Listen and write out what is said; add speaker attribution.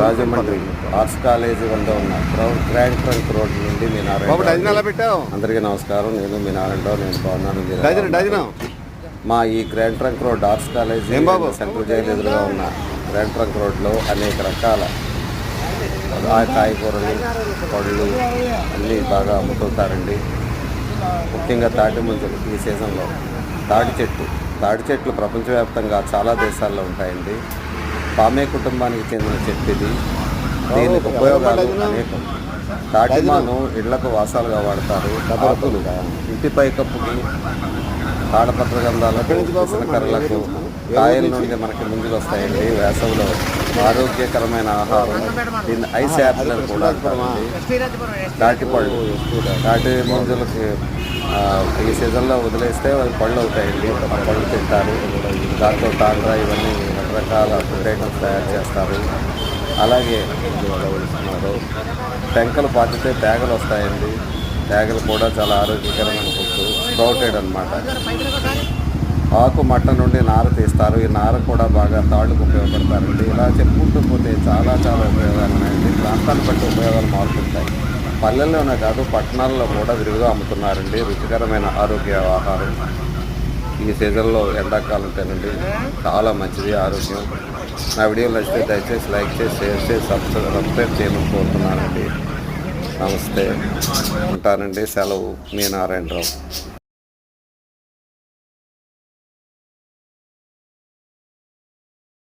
Speaker 1: Rajahmundry arts college వద్ద ఉన్న ground trunk road నుండి మీ నారాయణ అందరికీ నమస్కారం. నేను మీ నారాయణరావు నేను బాగున్నాను మా ఈ grand trunk road arts college? Central jail ఎదురుగా ఉన్న గ్రాండ్ ట్రంక్ రోడ్లో అనేక రకాల కాయగూరలు పళ్ళు అన్నీ బాగా అమ్ముతుంటారండి. ముఖ్యంగా తాటి ముంజలు ఈ సీజన్లో. తాటి చెట్టు. తాటి చెట్లు ప్రపంచవ్యాప్తంగా చాలా దేశాల్లో ఉంటాయండి. పామే కుటుంబానికి చెందిన చెట్టు ఇది దీనికి ఉపయోగాలు అనేకం. తాటిమాను ఇళ్ళకు వాసాలుగా వాడతారు. ఆకులు ఇంటి పైకప్పుకి తాళపత్ర గంధాలకు కర్రలకు కాయల నుండి మనకి ముందుకు వస్తాయండి వేసవిలో ఆరోగ్యకరమైన ఆహారం. దీన్ని ఐస్ యాపిల్ అని కూడా తాటి పళ్ళు తాటి ముంజలకి ఆ, ఈ సీజన్లో వదిలేస్తే పళ్ళు అవుతాయండి. ఆ పళ్ళు తింటారు. దాంతో తాండ్రా ఇవన్నీ రకరకాల ఫుడ్ ఐటమ్స్ తయారు చేస్తారు. అలాగే ఉన్నారు టెంకలు పాతితే తేగలు వస్తాయండి. తేగలు కూడా చాలా ఆరోగ్యకరమైన ఫుడ్ స్ప్రౌటెడ్ అనమాట ఆకు మట్ట నుండి నార తీస్తారు. ఈ నార కూడా బాగా తాళ్ళకు ఉపయోగపడతారండి. ఇలా చెప్పుకుంటూ పోతే చాలా చాలా ఉపయోగాలు ఉన్నాయండి ప్రాంతాన్ని బట్టి ఉపయోగాలు మారుతుంటాయి. పల్లెల్లోనే కాదు పట్టణాల్లో కూడా విరివిగా అమ్ముతున్నారండి. రుచికరమైన ఆరోగ్య ఆహారం. ఈ సీజన్లో ఎండాకాలం తినండి. చాలా మంచిది ఆరోగ్యం. నా వీడియో నచ్చితే దయచేసి లైక్ చేసి షేర్ చేసి సబ్స్క్రైబ్ సబ్స్క్రైబ్ చేయమని కోరుతున్నానండి. నమస్తే. ఉంటానండి. సెలవు మీ నారాయణరావు.